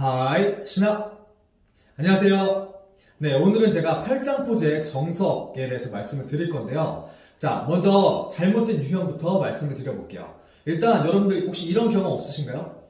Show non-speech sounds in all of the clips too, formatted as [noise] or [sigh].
하이, 신합! 안녕하세요. 네, 오늘은 제가 팔짱 포즈의 정석에 대해서 말씀을 드릴 건데요. 자, 먼저 잘못된 유형부터 말씀을 드려볼게요. 일단 여러분들 혹시 이런 경험 없으신가요?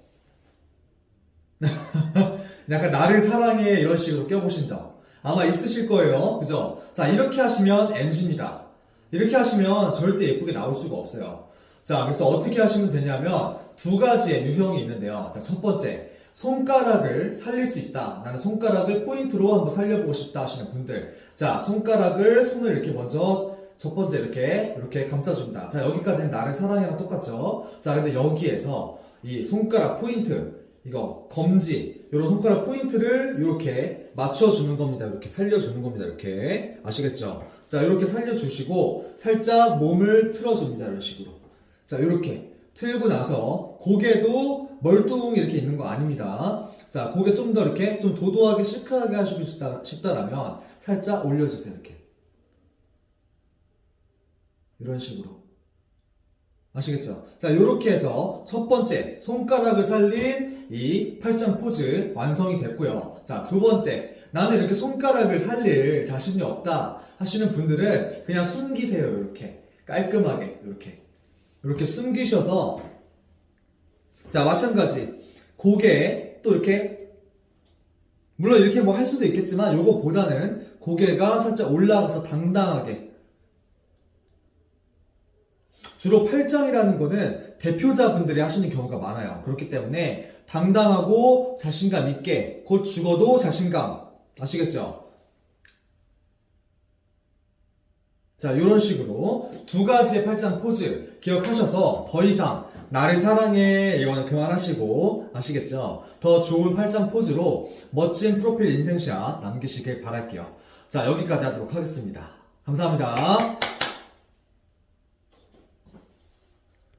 [laughs] 약간 나를 사랑해 이런 식으로 껴보신 적 아마 있으실 거예요. 그죠? 자, 이렇게 하시면 NG입니다. 이렇게 하시면 절대 예쁘게 나올 수가 없어요. 자, 그래서 어떻게 하시면 되냐면 두 가지의 유형이 있는데요. 자, 첫 번째. 손가락을 살릴 수 있다. 나는 손가락을 포인트로 한번 살려보고 싶다 하시는 분들. 자, 손가락을, 손을 이렇게 먼저 첫 번째 이렇게, 이렇게 감싸줍니다. 자, 여기까지는 나를 사랑해랑 똑같죠? 자, 근데 여기에서 이 손가락 포인트, 이거 검지, 이런 손가락 포인트를 이렇게 맞춰주는 겁니다. 이렇게 살려주는 겁니다. 이렇게. 아시겠죠? 자, 이렇게 살려주시고, 살짝 몸을 틀어줍니다. 이런 식으로. 자, 이렇게 틀고 나서 고개도 멀뚱 이렇게 있는 거 아닙니다. 자, 고개 좀 더 이렇게 좀 도도하게 시크하게 하시고 싶다, 싶다라면 살짝 올려주세요. 이렇게. 이런 식으로. 아시겠죠? 자, 이렇게 해서 첫 번째 손가락을 살린 이 팔짱 포즈 완성이 됐고요. 자, 두 번째 나는 이렇게 손가락을 살릴 자신이 없다 하시는 분들은 그냥 숨기세요. 이렇게 깔끔하게 이렇게 이렇게 숨기셔서 자 마찬가지 고개 또 이렇게 물론 이렇게 뭐 할 수도 있겠지만 요거보다는 고개가 살짝 올라가서 당당하게 주로 팔짱이라는 거는 대표자분들이 하시는 경우가 많아요. 그렇기 때문에 당당하고 자신감 있게 곧 죽어도 자신감 아시겠죠? 자, 이런 식으로 두 가지의 팔짱 포즈 기억하셔서 더 이상 나를 사랑해 이거는 그만하시고 아시겠죠? 더 좋은 팔짱 포즈로 멋진 프로필 인생샷 남기시길 바랄게요. 자, 여기까지 하도록 하겠습니다. 감사합니다.